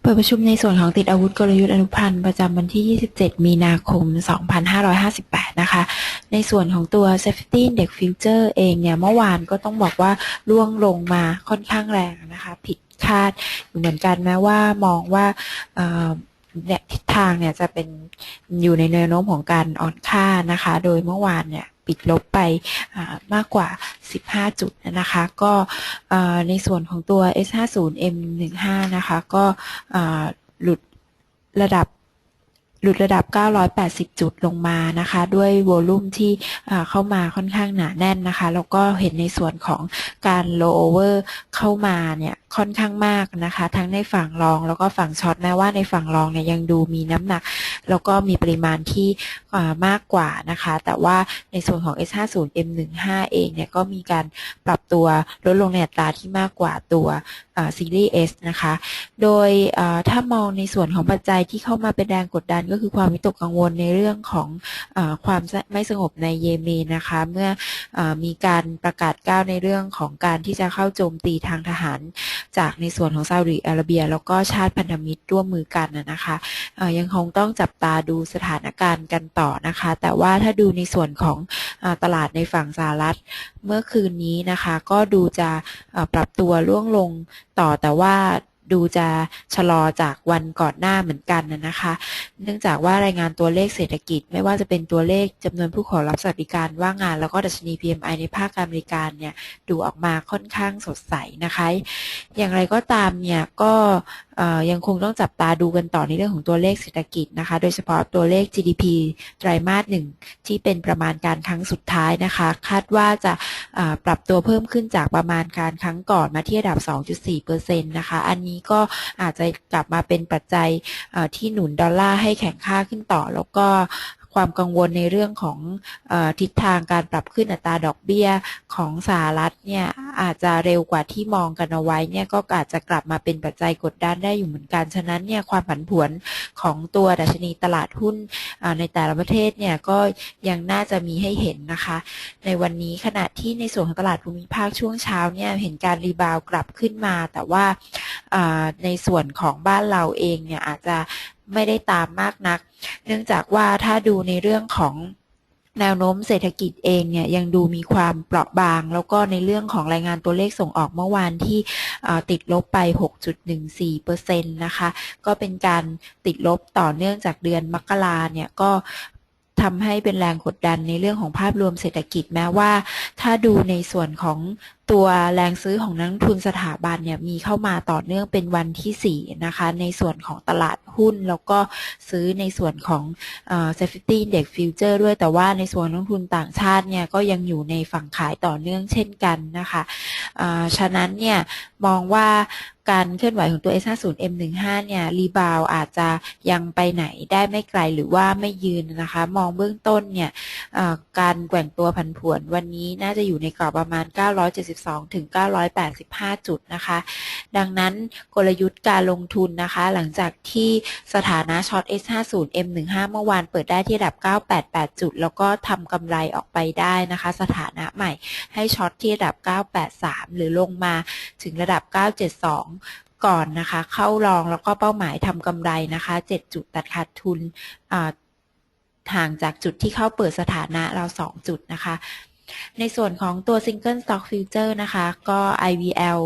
เปิดประชุมในส่วนของติดอาวุธกลยุทธ์อนุพันธ์ประจำวันที่ 27 มีนาคม 2558 นะคะ ในส่วนของตัว Safety Index Future เองเนี่ย เมื่อวานก็ต้องบอกว่าร่วงลงมาค่อนข้างแรงนะคะ ผิดคาดอยู่เหมือนกันแม้ว่ามองว่าทิศทางเนี่ยจะเป็นอยู่ในแนวโน้มของการอ่อนค่านะคะ โดยเมื่อวานเนี่ย ปิดลบไปมากกว่า 15 จุดนะคะ ก็ในส่วนของตัว S50M15 นะคะ ก็หลุดระดับหลุดระดับ 980 จุดลงมานะคะ ด้วยโวลุ่มที่เข้ามาค่อนข้างหนาแน่นนะคะ แล้วก็เห็นในส่วนของการ low over เข้ามาเนี่ยค่อนข้างมากนะคะ ทั้งในฝั่งรองแล้วก็ฝั่งช็อตแม้ว่าในฝั่งรองเนี่ยยังดูมีน้ำหนัก แล้วก็มีปริมาณที่มากกว่านะคะ แต่ว่าในส่วนของ S50M15 เองเนี่ยก็มีการปรับตัวลดลงในอัตราที่มากกว่าตัวซีรีส์ S นะคะ โดยถ้ามองในส่วนของปัจจัยที่เข้ามาเป็นแรงกดดันก็คือความวิตกกังวลในเรื่องของอความไม่สงบในเยเมนนะคะ เมื่ออมีการประกาศก้าวในเรื่องของการที่จะเข้าโจมตีทางทหาร จากในส่วนของซาอุดิอาระเบีย แล้วก็ชาติพันธมิตรร่วมมือกันนะคะยังคงต้องจับตาดูสถานการณ์กันต่อนะคะ แต่ว่าถ้าดูในส่วนของอตลาดในฝั่งสหรัฐเมื่อคืนนี้นะคะ ก็ดูจะปรับตัวร่วงลงต่อแต่ว่าดูจะชะลอจากวันก่อนหน้าเหมือนกันนะคะ เนื่องจากว่ารายงานตัวเลขเศรษฐกิจ ไม่ว่าจะเป็นตัวเลขจำนวนผู้ขอรับสวัสดิการว่างงาน แล้วก็ดัชนี PMI ในภาคการบริการเนี่ยดูออกมาค่อนข้างสดใสนะคะ อย่างไรก็ตามเนี่ยก็ ยังคงต้องจับตาดูกันต่อในเรื่องของตัวเลขเศรษฐกิจนะคะ โดยเฉพาะตัวเลข GDP ไตรมาสหนึ่งที่เป็นประมาณการครั้งสุดท้ายนะคะ คาดว่าจะปรับตัวเพิ่มขึ้นจากประมาณการครั้งก่อนมาที่ระดับ 2.4%นะคะ อันนี้ก็อาจจะกลับมาเป็นปัจจัยที่หนุนดอลลาร์ให้แข็งค่าขึ้นต่อ แล้วก็ ความกังวลในเรื่องของอทิศทางการปรับขึ้นอัตราดอกเบี้ยของสหรัฐเนี่ยอาจจะเร็วกว่าที่มองกันเอาไว้เนี่ยก็อาจจะกลับมาเป็นปัจจัยกดดันได้อยู่เหมือนกัน ฉะนั้นเนี่ยความผันผวนของตัวดัชนีตลาดหุ้นในแต่ละประเทศเนี่ยก็ยังน่าจะมีให้เห็นนะคะ ในวันนี้ขณะที่ในส่วนของตลาดภูมิภาคช่วงเช้าเนี่ยเห็นการรีบาวกลับขึ้นมา แต่ว่าในส่วนของบ้านเราเองเนี่ยอาจจะ ไม่ได้ตามมากนัก เนื่องจากว่าถ้าดูในเรื่องของแนวโน้มเศรษฐกิจเองเนี่ยยังดูมีความเปราะบาง แล้วก็ในเรื่องของรายงานตัวเลขส่งออกเมื่อวานที่ติดลบไป 6.14%นะคะ ก็เป็นการติดลบต่อเนื่องจากเดือนมกราเนี่ยก็ทำให้เป็นแรงกดดันในเรื่องของภาพรวมเศรษฐกิจแม้ว่า ถ้าดูในส่วนของ ตัวแรงซื้อของนักทุนสถาบันเนี่ยมีเข้ามาต่อเนื่องเป็นวันที่ 4 นะคะ ในส่วนของตลาดหุ้น แล้วก็ซื้อในส่วนของเอ่อ safety index future ด้วยแต่ว่าในส่วนนักทุนต่างชาติเนี่ยก็ยังอยู่ในฝั่งขายต่อเนื่องเช่นกันนะคะอ่าฉะนั้นเนี่ยมองว่าการเคลื่อนไหวของตัว S50M15 เนี่ยรีบาวอาจจะยังไปไหนได้ไม่ไกลหรือว่าไม่ยืนนะคะ มองเบื้องต้นเนี่ยการแกว่งตัวผันผวนวันนี้น่าจะอยู่ในกรอบประมาณ972ถึง 985 จุดนะคะ ดังนั้นกลยุทธ์การลงทุนนะคะ หลังจากที่สถานะช็อต S50M15 เมื่อวานเปิดได้ที่ระดับ 988 จุด แล้วก็ทำกำไรออกไปได้นะคะ สถานะใหม่ให้ช็อตที่ระดับ 983 หรือลงมาถึงระดับ 972ก่อนนะคะ เข้ารองแล้วก็เป้าหมายทำกำไรนะคะ 7 จุดตัดขาดทุนห่างจากจุดที่เข้าเปิดสถานะเรา 2 จุดนะคะ ในส่วนของตัว Single Stock Future นะคะ ก็ IVL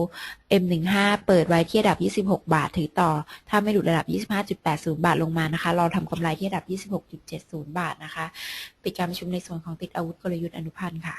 M15 เปิดไว้ที่ระดับ 26 บาท ถือต่อ ถ้าไม่หลุดระดับ 25.80 บาทลงมานะคะ รอทำกำไรที่ระดับ 26.70 บาทนะคะ ปิดการประชุมในส่วนของติดอาวุธกลยุทธ์อนุพันธ์ค่ะ